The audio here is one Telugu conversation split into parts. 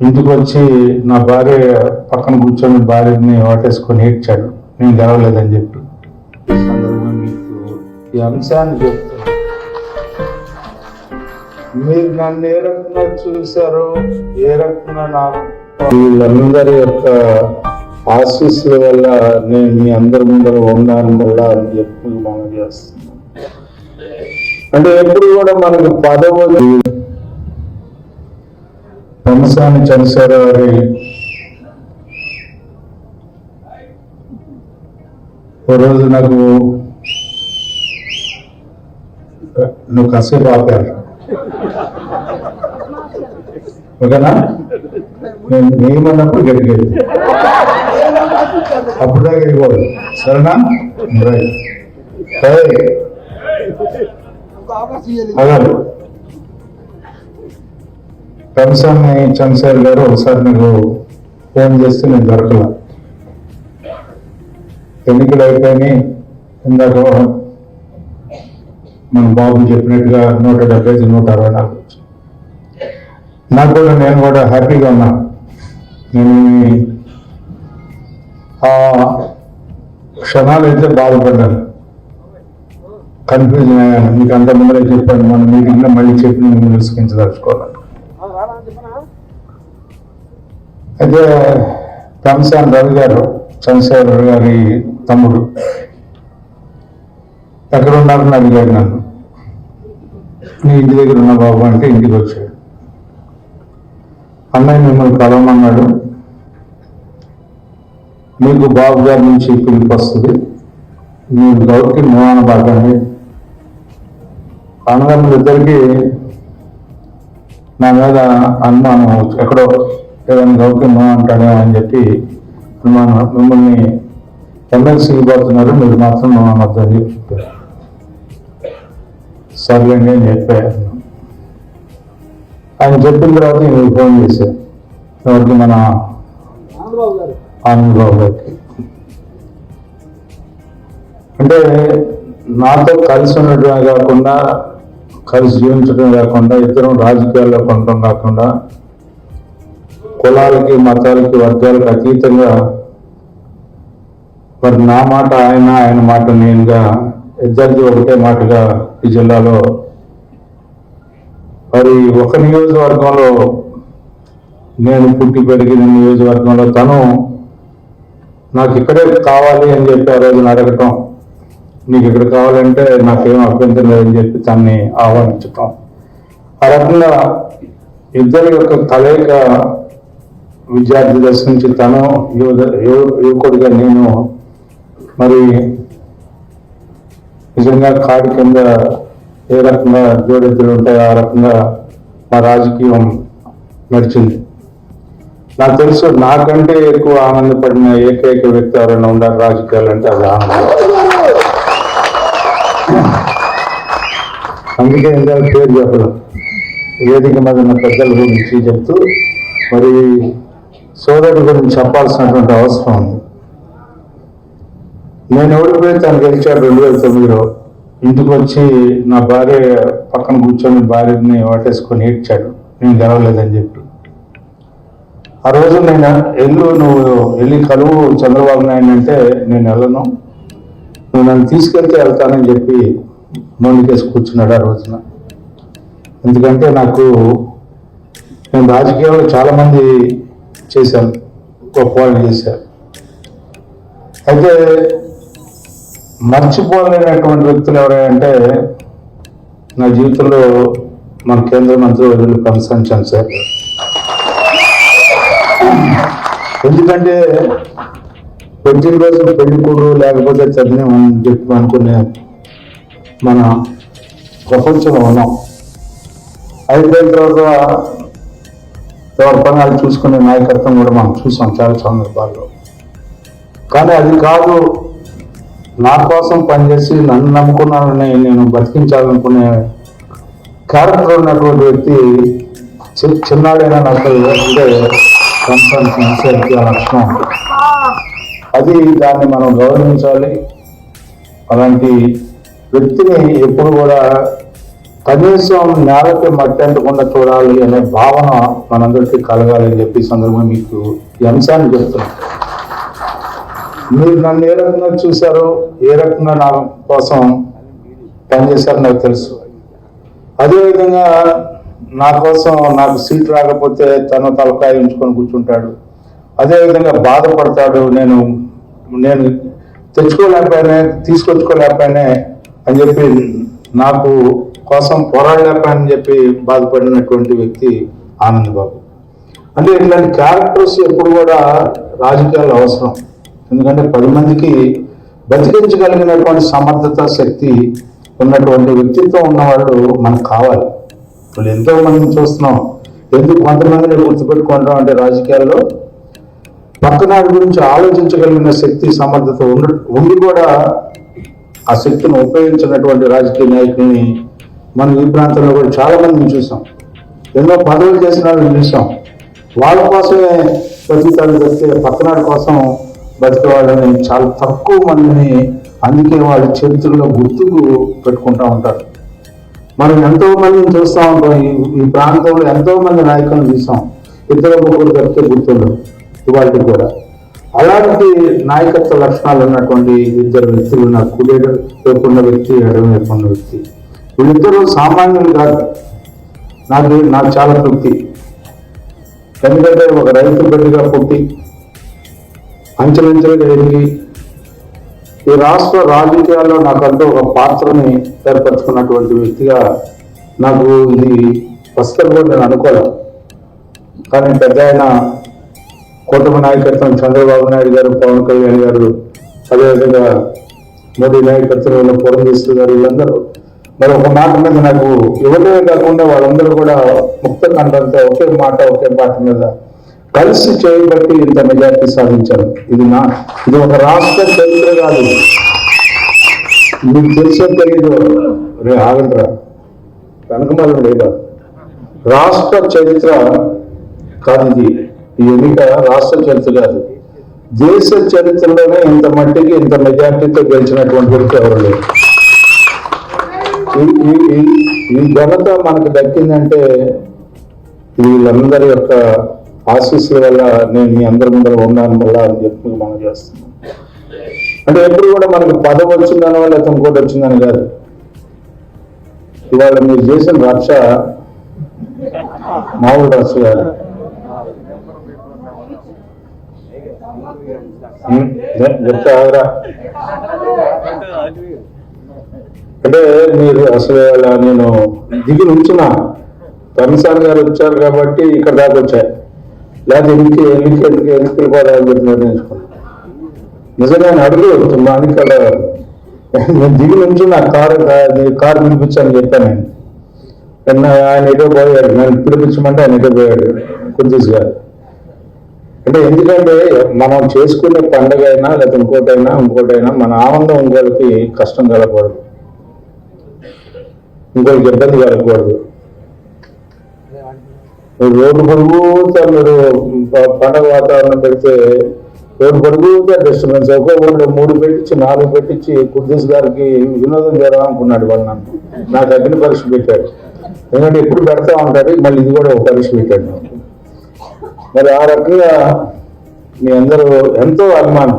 ఇంటికి వచ్చి నా భార్య పక్కన కూర్చొని భార్యని ఓటేసుకొని ఏడ్చాడు. నేను గెలవలేదని చెప్పి. మీకు ఈ అంశాన్ని చెప్తాను. మీరు నన్ను ఏ రకంగా చూశారో ఏ రకంగా నాకు వీళ్ళందరి యొక్క ఆశీస్సుల వల్ల నేను మీ అందరి ముందర ఉన్నాను వల్ల అని చెప్పి మనం చేస్తున్నాం అంటే ఎప్పుడు కూడా మనకు పదవులు వంశాన్ని చంద్రశేఖర గారి రోజు నాకు నువ్వు కాసేపు ఆపాను ఓకేనా? నేను నేమన్నప్పుడు గడిగేది అప్పుడు దాకా వెళ్ళిపోదు సరేనా? రైట్. రైట్. అదే కంసాన్ని చంద్రశేఖర్ గారు ఒకసారి మీరు ఫోన్ చేస్తే నేను దొరకల. ఎన్నికలు అయిపోయినాయి ఇందాక మన బాబు చెప్పినట్టుగా నూట డెబ్బై ఐదు నూట అరవై నాలుగు నాకు కూడా నేను కూడా హ్యాపీగా ఉన్నా. నేను ఆ క్షణాలు అయితే బాధపడ్డాను. కన్ఫ్యూజన్ అయ్యాను మీకు అంత ముందరే చెప్పాను మన మీటింగ్లో మళ్ళీ చెప్పి నేను విశ్వసించదలుచుకోవాలి అయితే తమసాని రవి గారు చంద్రశేఖర్ గారి తమ్ముడు ఎక్కడ ఉన్నారని అడిగాడు నన్ను. నీ ఇంటి దగ్గర ఉన్న బాబు అంటే ఇంటికి వచ్చాడు. అన్నయ్య మిమ్మల్ని కలవమన్నాడు. మీకు బాబు గారి నుంచి పిలుపు వస్తుంది. మీరు గౌరికి మోహన బాగానే అన్నదమ్ములిద్దరికీ నా మీద అనుమానం ఎక్కడో ఏదైనా గౌకి మో అంటాడేమో అని చెప్పి మన మిమ్మల్ని ఎమ్మెల్సీ పోతున్నారు మీరు మాత్రం మా వద్దని చెప్పారు. సర్లేండి అని చెప్పాను ఆయన చెప్పిన తర్వాత నేను ఫోన్ చేశాను. ఎవరికి? మన ఆనందబాబు గారికి. అంటే నాతో కలిసి ఉండటమే కాకుండా కలిసి జీవించడం కాకుండా ఇద్దరం రాజకీయాల్లో కొనడం కాకుండా కులాలకి మతాలకి వర్గాలకు అతీతంగా మరి నా మాట ఆయన ఆయన మాట నేనుగా ఇద్దరిది ఒకటే మాటగా ఈ జిల్లాలో మరి ఒక నియోజకవర్గంలో నేను పుట్టి పెరిగిన నియోజకవర్గంలో తను నాకు ఇక్కడే కావాలి అని చెప్పి ఆ రోజున అడగటం నీకు ఇక్కడ కావాలంటే నాకేం అభ్యంతరం లేదని చెప్పి తన్ని ఆహ్వానించటం. ఆ రకంగా ఇద్దరి యొక్క కలయిక విద్యార్థి దశ నుంచి తను యువ యువకుడిగా నేను మరి నిజంగా కాడి కింద ఏ రకంగా జోడెద్దులు ఉంటాయో ఆ రకంగా మా రాజకీయం నడిచింది. నాకు తెలుసు నాకంటే ఎక్కువ ఆనందపడిన ఏకైక వ్యక్తి ఎవరైనా ఉండాలి రాజకీయాలు అంటే అది ఆనందం. అందుకే ఇందాక పేరు చెప్పడం వేదిక మీద ఉన్న పెద్దల గురించి చెప్తూ మరి సోదరుడి గురించి చెప్పాల్సినటువంటి అవసరం ఉంది. నేను ఓడిపోయి తను గెలిచాడు రెండు వేల తొమ్మిదిలో? ఇంటికి వచ్చి నా భార్య పక్కన కూర్చొని భార్యని ఓటేసుకొని ఏడ్చాడు. నేను గెలవలేదని చెప్పి. ఆ రోజు నేను ఎల్లు నువ్వు వెళ్ళి కలువు చంద్రబాబు నాయుడు అంటే నేను వెళ్ళను. నువ్వు నన్ను తీసుకెళ్తే వెళ్తానని చెప్పి మొండికేసి కూర్చున్నాడు ఆ రోజున. ఎందుకంటే నాకు నేను రాజకీయాల్లో చాలామంది చేశారు గొప్ప వాళ్ళు చేశారు. అయితే మర్చిపోలేనటువంటి వ్యక్తులు ఎవరంటే నా జీవితంలో మన కేంద్ర మంత్రి వదిలి కన్సర్న్ సార్. ఎందుకంటే పుట్టినరోజు పెళ్ళి కూడు లేకపోతే చదివిన అని చెప్పి అనుకునే మన ప్రపంచంలో ఉన్నాం. అయిపోయిన తర్వాత ఎవరి పని చూసుకునే నాయకత్వం కూడా మనం చూసాం చాలా సందర్భాల్లో. కానీ అది కాదు నా కోసం పనిచేసి నన్ను నమ్ముకున్నానని నేను బతికించాలనుకునే క్యారెక్టర్ ఉన్నటువంటి వ్యక్తి చి- చిన్నాడైనా నాకు అంటే కన్సర్న్ ఆ లక్షణం అది దాన్ని మనం గౌరవించాలి. అలాంటి వ్యక్తిని ఎప్పుడు కూడా కనీసం నేలకి మట్టి అంటకుండా చూడాలి అనే భావన మనందరికీ కలగాలి అని చెప్పి సందర్భంగా మీకు ఈ అంశాన్ని చెప్తున్నాను. మీరు నన్ను ఏ రకంగా చూశారో ఏ రకంగా నా కోసం పనిచేశారో నాకు తెలుసు. అదేవిధంగా నా కోసం నాకు సీట్ రాకపోతే తను తలకాయ ఉంచుకొని కూర్చుంటాడు. అదేవిధంగా బాధపడతాడు నేను నేను తెచ్చుకోలేకపోయినా తీసుకొచ్చుకోలేకపోయినా అని చెప్పి నాకు కోసం పోరాడలేకపోయానని చెప్పి బాధపడినటువంటి వ్యక్తి ఆనంద్ బాబు. అంటే ఇట్లాంటి క్యారెక్టర్స్ ఎప్పుడు కూడా రాజకీయాలు అవసరం. ఎందుకంటే పది మందికి బతికించగలిగినటువంటి సమర్థత శక్తి ఉన్నటువంటి వ్యక్తిత్వం ఉన్నవాళ్ళు మనకు కావాలి. ఇప్పుడు ఎంతో మందిని చూస్తున్నాం. ఎందుకు కొంతమందిని గుర్తుపెట్టుకుంటాం అంటే రాజకీయాల్లో? పక్కనాడు గురించి ఆలోచించగలిగిన శక్తి సమర్థత ఉండి ఉండి కూడా ఆ శక్తిని ఉపయోగించినటువంటి రాజకీయ నాయకుల్ని మనం ఈ ప్రాంతంలో కూడా చాలా మందిని చూసాం. ఎన్నో పదవులు చేసిన వాళ్ళని చూసాం. వాళ్ళ కోసమే బతుకుతాడు తప్పితే పక్కనాడు కోసం బతికే వాళ్ళని చాలా తక్కువ మందిని అందుకే వాళ్ళ చరిత్రలో గుర్తుకు పెట్టుకుంటూ ఉంటారు. మనం ఎంతో మందిని చూస్తూ ఉంటాం ఈ ఈ ప్రాంతంలో ఎంతో మంది నాయకులను చూసాం. ఇద్దరు ముగ్గురు తప్పితే గుర్తుండవు ఇవాళకి కూడా. అలాంటి నాయకత్వ లక్షణాలు ఉన్నటువంటి ఇద్దరు వ్యక్తులు నాకు కుడి వైపున్న వ్యక్తి ఎడమ వైపున్న వ్యక్తి. వీళ్ళిద్దరూ సామాన్యులు కాదు. నాకు నాకు చాలా తృప్తి. ఎందుకంటే ఒక రైతు బిడ్డగా పుట్టి అంచెలంచెలుగా ఎదిగి ఈ రాష్ట్ర రాజకీయాల్లో నాకంటూ ఒక పాత్రని ఏర్పరచుకున్నటువంటి వ్యక్తిగా నాకు ఇది వస్తుంది కూడా నేను అనుకోలేదు కానీ పెద్ద ఆయన కూటమి నాయకత్వం చంద్రబాబు నాయుడు గారు పవన్ కళ్యాణ్ గారు అదేవిధంగా మోడీ నాయకత్వంలో పురంధేశ్వరి గారు వీళ్ళందరూ మరి ఒక మాట మీద నాకు ఎవరే కాకుండా వాళ్ళందరూ కూడా ముక్త కంఠంతో ఒకే మాట ఒకే మాట మీద కలిసి చేయబట్టి ఇంత మెజార్టీ సాధించారు. ఇది నా ఇది ఒక రాష్ట్ర చరిత్ర కాదు. మీకు తెలిసే తెలీదు. రే ఆగండిరా. కనకమాలం లేదా? రాష్ట్ర చరిత్ర కాదు ఇది. ఈ ఎన్నిక రాష్ట్ర చరిత్ర కాదు. దేశ చరిత్రలోనే ఇంత మట్టికి ఇంత మెజార్టీతో గెలిచినటువంటి వ్యక్తి ఎవరు లేరు. ఈ- ఈ- ఘనత మనకు దక్కిందంటే వీళ్ళందరి యొక్క ఆశీస్సుల వల్ల నేను మీ అందరి ముందర ఉన్నాను వల్ల అని చెప్పి మనం చేస్తున్నాం అంటే ఎప్పుడు కూడా మనకు పదవి వచ్చిందనో లేకపోతే ఇంకోటి వచ్చిందని కాదు. ఇవాళ మీరు చేసిన రక్ష మామూలు రక్ష కాదు. ఉం? అంటే మీరు అసలు అలా నేను దిగి ఉంచున్నా రమసాన్ గారు వచ్చారు కాబట్టి ఇక్కడ దాకా వచ్చాయి లేకపోతే ఎందుకు ఎందుకు ఎందుకు ఎందుకు కూడా అని చెప్పి నిర్ణయించుకున్నాను నిజంగా నేను అడుగు మాది ఇక్కడ నేను దిగి ఉంచున్నా కారు కారు పిలిపించాను చెప్పాను నేను నిన్న ఆయన ఏదో పోయాడు నన్ను పిలిపించమంటే ఆయన ఏదో పోయాడు కుద్దీస్ గారు. అంటే ఎందుకంటే మనం చేసుకునే పండగ అయినా లేకపోతే ఇంకోటైనా ఇంకోటైనా మన ఆనందం ఇంకోటికి కష్టం కలగకూడదు. ఇంకోటికి ఇబ్బంది కలగకూడదు. రోడ్డు పొడుగుతా మీరు పండగ వాతావరణం పెడితే రోడ్డు పొడుగుతా డిస్టర్బెన్స్. ఒక్కో ఊళ్ళో మూడు పెట్టించి నాలుగు పెట్టించి కుర్దీస్ గారికి వినోదం చేద్దాం అనుకున్నాడు వాళ్ళు నన్ను. నాకు అగ్ని పరీక్ష పెట్టాడు. ఎందుకంటే ఎప్పుడు పెడతా ఉంటాడు మళ్ళీ ఇది కూడా ఒక పరీక్ష పెట్టాడు నాకు మరి ఆ రకంగా మీ అందరూ ఎంతో అభిమానం.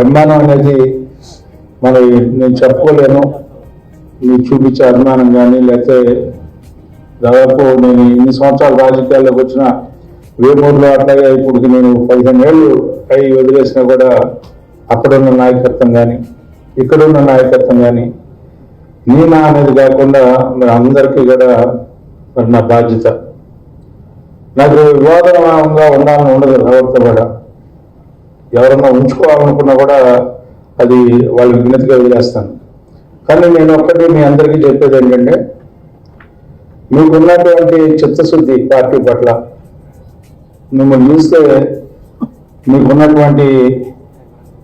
అభిమానం అనేది మరి నేను చెప్పుకోలేను. మీకు చూపించే అభిమానం కానీ లేకపోతే దాదాపు నేను ఇన్ని సంవత్సరాలు రాజకీయాల్లోకి వచ్చిన వేమూరులో అట్లాగే ఇప్పుడు నేను పదిహేను ఏళ్ళు అయి వదిలేసినా కూడా అక్కడున్న నాయకత్వం కానీ ఇక్కడున్న నాయకత్వం కానీ నేనా అనేది కాకుండా మరి అందరికీ కూడా మరి నా బాధ్యత. నాకు వివాదంగా ఉండాలని ఉండదు ఎవరితో కూడా. ఎవరన్నా ఉంచుకోవాలనుకున్నా కూడా అది వాళ్ళకి వినతిగా వదిలేస్తాను. కానీ నేను ఒక్కటి మీ అందరికీ చెప్పేది ఏంటంటే మీకున్నటువంటి చిత్తశుద్ధి పార్టీ పట్ల మిమ్మల్ని చూస్తే మీకున్నటువంటి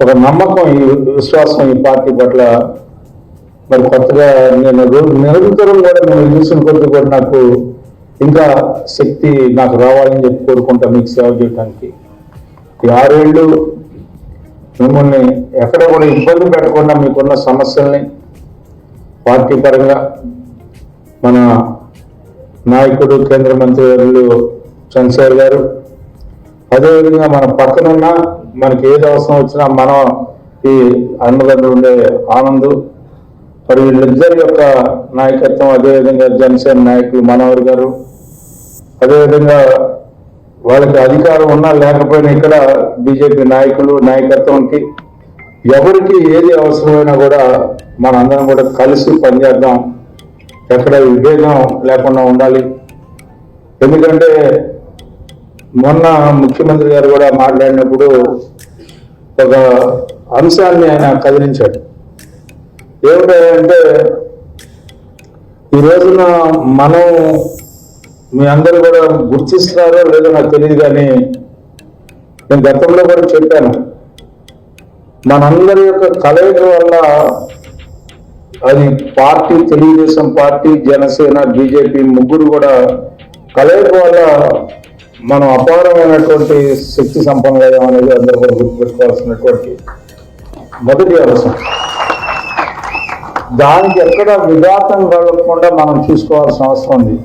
ఒక నమ్మకం ఈ విశ్వాసం ఈ పార్టీ పట్ల. మరి కొత్తగా నేను నిరంతరం కూడా మిమ్మల్ని చూసిన కొద్ది కూడా నాకు ఇంకా శక్తి నాకు రావాలని చెప్పి కోరుకుంటా మీకు సేవ చేయడానికి ఈ ఆరేళ్ళు మిమ్మల్ని ఎక్కడ కూడా ఇబ్బంది పెట్టకుండా మీకున్న సమస్యల్ని పార్టీ పరంగా మన నాయకుడు కేంద్ర మంత్రి వర్యులు చంద్రశేఖర్ గారు. అదేవిధంగా మన పక్కనున్న మనకి ఏది అవసరం వచ్చినా మనం ఈ అన్నదండ్రులు ఉండే ఆనందు మరి వీళ్ళిద్దరి యొక్క నాయకత్వం అదేవిధంగా జనసేన నాయకులు మనోహర్ గారు. అదేవిధంగా వాళ్ళకి అధికారం ఉన్నా లేకపోయినా ఇక్కడ బీజేపీ నాయకులు నాయకత్వంకి ఎవరికి ఏది అవసరమైనా కూడా మనందరం కూడా కలిసి పనిచేద్దాం. ఎక్కడ విభేదం లేకుండా ఉండాలి. ఎందుకంటే మొన్న ముఖ్యమంత్రి గారు కూడా మాట్లాడినప్పుడు ఒక అంశాన్ని ఆయన కదిలించాడు. ఏమిటంటే ఈ రోజున మనం మీ అందరూ కూడా గుర్తిస్తున్నారో లేదో నాకు తెలియదు కానీ నేను గతంలో కూడా చెప్పాను. మనందరి యొక్క కలయిక వల్ల అది party Telugu Desam party Janasena BJP ముగ్గురు కూడా కలయిక వల్ల మనం అపారమైనటువంటి శక్తి సంపన్నం అనేది అందరూ కూడా గుర్తుపెట్టుకోవాల్సినటువంటి మొదటి అవసరం. దానికి ఎక్కడ విఘాతం కలగకుండా మనం చూసుకోవాల్సిన అవసరం ఉంది.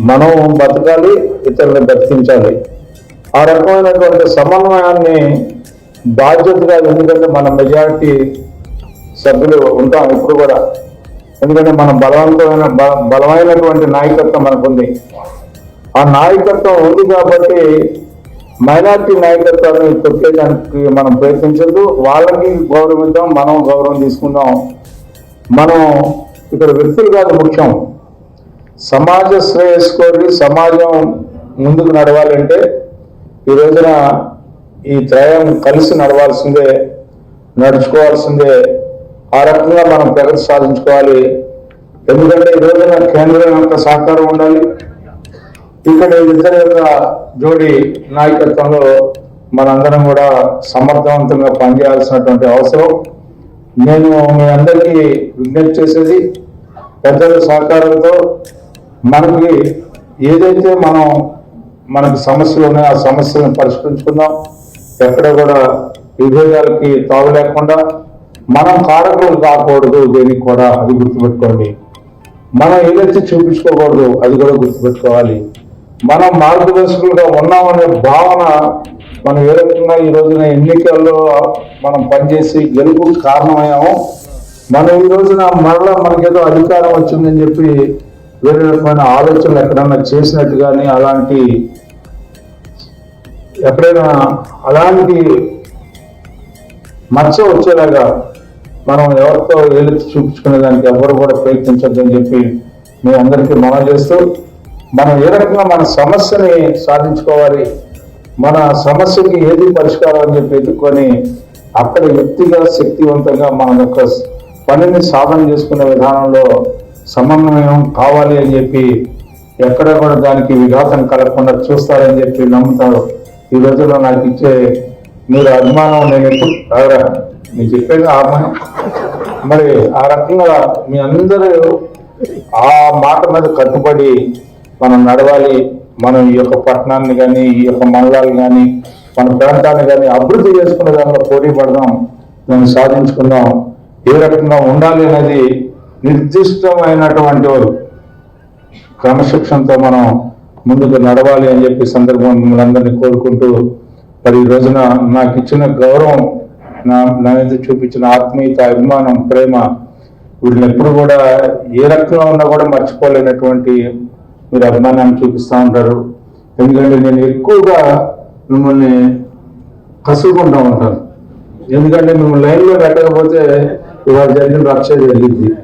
మనం బతకాలి ఇతరులను బతికించాలి ఆ రకమైనటువంటి సమన్వయాన్ని బాధ్యతగా ఎందుకంటే మన మెజారిటీ సభ్యులు ఉంటాం ఇప్పుడు కూడా. ఎందుకంటే మన బలవంతమైన బలమైనటువంటి నాయకత్వం మనకుంది ఆ నాయకత్వం ఉంది కాబట్టి మైనార్టీ నాయకత్వాన్ని తొక్కేయడానికి మనం ప్రయత్నించద్దు. వాళ్ళకి గౌరవిద్దాం మనం గౌరవం తీసుకుందాం. మనం ఇక్కడ వ్యక్తులు కాదు ముఖ్యం. సమాజ శ్రేయస్ కోరి సమాజం ముందుకు నడవాలంటే ఈ రోజున ఈ త్రయం కలిసి నడవాల్సిందే నడుచుకోవాల్సిందే. ఆ రకంగా మనం ప్రగతి సాధించుకోవాలి. ఎందుకంటే ఈ రోజున కేంద్రం యొక్క సహకారం ఉండాలి. ఇక్కడ ఇద్దరి యొక్క జోడి నాయకత్వంలో మనందరం కూడా సమర్థవంతంగా పనిచేయాల్సినటువంటి అవసరం. నేను మీ అందరికీ విజ్ఞప్తి చేసేది పెద్దల సహకారంతో మనకి ఏదైతే మనం మనకు సమస్యలు ఉన్నాయో ఆ సమస్యలను పరిష్కరించుకుందాం. ఎక్కడ కూడా విభేదాలకి తావు లేకుండా మనం కారకులు కాకూడదు దేనికి కూడా అది గుర్తుపెట్టుకోండి. మనం ఏదైతే చూపించుకోకూడదు అది కూడా గుర్తుపెట్టుకోవాలి. మనం మార్గదర్శకులుగా ఉన్నామనే భావన మనం ఏ రకంగా ఈ రోజున ఎన్నికల్లో మనం పనిచేసి గెలుపు కారణమయ్యాము మనం ఈ రోజున మరలా మనకేదో అధికారం వచ్చిందని చెప్పి వేరే రకమైన ఆలోచనలు ఎక్కడన్నా చేసినట్టు కానీ అలాంటి ఎక్కడైనా అలాంటి మచ్చ వచ్చేలాగా మనం ఎవరితో ఏలెత్తి చూపించుకునే దానికి ఎవరు కూడా ప్రయత్నించొద్దని చెప్పి మీ అందరికీ మనం చేస్తూ మనం ఏ రకంగా మన సమస్యని సాధించుకోవాలి మన సమస్యకి ఏది పరిష్కారం అని చెప్పి ఎదుర్కొని అక్కడ వ్యక్తిగా శక్తివంతంగా మన యొక్క పనిని సాధన చేసుకునే విధానంలో సమన్వయం కావాలి అని చెప్పి ఎక్కడ కూడా దానికి విఘాతం కలగకుండా చూస్తారని చెప్పి నమ్ముతారు. ఈ రోజుల్లో నాకు ఇచ్చే మీరు అభిమానం నేను ఎప్పుడు రాగరా నేను చెప్పేది అభిమానం. మరి ఆ రకంగా మీ అందరూ ఆ మాట మీద కట్టుబడి మనం నడవాలి. మనం ఈ యొక్క పట్టణాన్ని కానీ ఈ యొక్క మండలాన్ని కానీ మన ప్రాంతాన్ని కానీ అభివృద్ధి చేసుకునే దానిలో పోటీ పడదాం. దాన్ని సాధించుకుందాం. ఏ రకంగా ఉండాలి అనేది నిర్దిష్టమైనటువంటి వారు క్రమశిక్షణతో మనం ముందుకు నడవాలి అని చెప్పి సందర్భం మిమ్మల్ని అందరినీ కోరుకుంటూ మరి ఈ రోజున నాకు ఇచ్చిన గౌరవం నా నా మీద చూపించిన ఆత్మీయత అభిమానం ప్రేమ వీళ్ళని ఎప్పుడు కూడా ఏ రకంగా ఉన్నా కూడా మర్చిపోలేనటువంటి మీరు అభిమానాన్ని చూపిస్తూ ఉంటారు. ఎందుకంటే నేను ఎక్కువగా మిమ్మల్ని కసుకుంటూ ఉంటాను. ఎందుకంటే మిమ్మల్ని లైన్లో పెట్టకపోతే ఇవాళ జరిగిన రక్ష జరిగింది.